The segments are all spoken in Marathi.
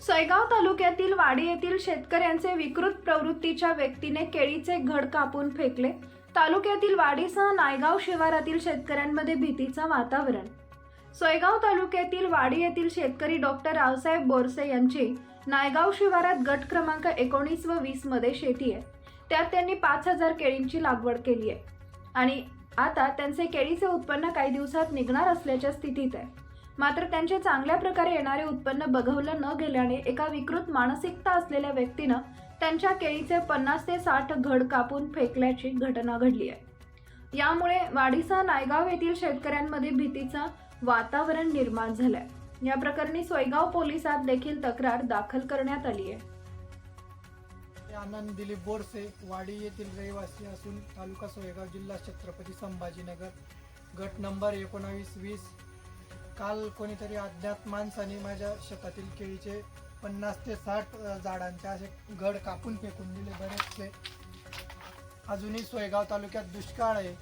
सोयगाव तालुक्यातील वाडी येथील शेतकऱ्यांचे विकृत प्रवृत्तीच्या व्यक्तीने केळीचे घड कापून फेकले. तालुक्यातील वाडीसह नायगाव शिवारातील शेतकऱ्यांमध्ये भीतीचं वातावरण. सोयगाव तालुक्यातील वाडी येथील शेतकरी डॉक्टर रावसाहेब बोरसे यांची नायगाव शिवारात गट क्रमांक एकोणीस व वीसमध्ये शेती आहे. त्यात त्यांनी पाच हजार केळींची लागवड केली आहे. आणि आता त्यांचे केळीचे उत्पन्न काही दिवसात निघणार असल्याच्या स्थितीत आहे. मात्र त्यांचे चांगल्या प्रकारे येणारे उत्पन्न बघवलं न गेल्याने एका विकृत मानसिकता असलेल्या व्यक्तीनं त्यांच्या केळीचे पन्नास ते साठ घड कापून फेकल्याची घटना घडली आहे. यामुळे वाडीसह नायगाव येथील शेतकऱ्यांमध्ये भीतीचं वातावरण निर्माण झालंय. या प्रकरणी सोयगाव पोलिसात देखील तक्रार दाखल करण्यात आली आहे. आनंद दिलीप बोरसे वाडी येथील रहिवासी असून तालुका सोयगाव जिल्हा छत्रपती संभाजीनगर. गट नंबर एकोणावीस वीस काल कोणीतरी अज्ञात माणसाने माझ्या शेतातील केळीचे पन्नास ते साठ झाडांचे असे घड कापून फेकून दिले बरेचसे. अजूनही सोयगाव तालुक्यात दुष्काळ आहे.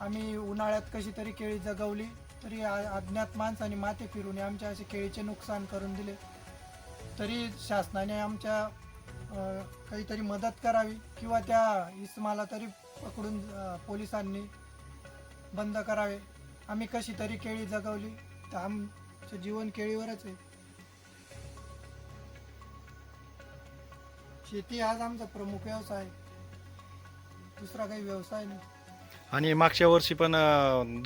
आम्ही उन्हाळ्यात कशी तरी केळी जगवली तरी अज्ञात माणसाने माते फिरून आमच्या असे केळीचे नुकसान करून दिले. तरी शासनाने आमच्या काहीतरी मदत करावी किंवा त्या इस्माला तरी पकडून पोलिसांनी बंद करावे. आम्ही कशी तरी केळी जगवली तर आमचं जीवन केळीवरच आहे शेती हाच आमचा प्रमुख व्यवसाय आहे. दुसरा काही व्यवसाय नाही आणि मागच्या वर्षी पण अं,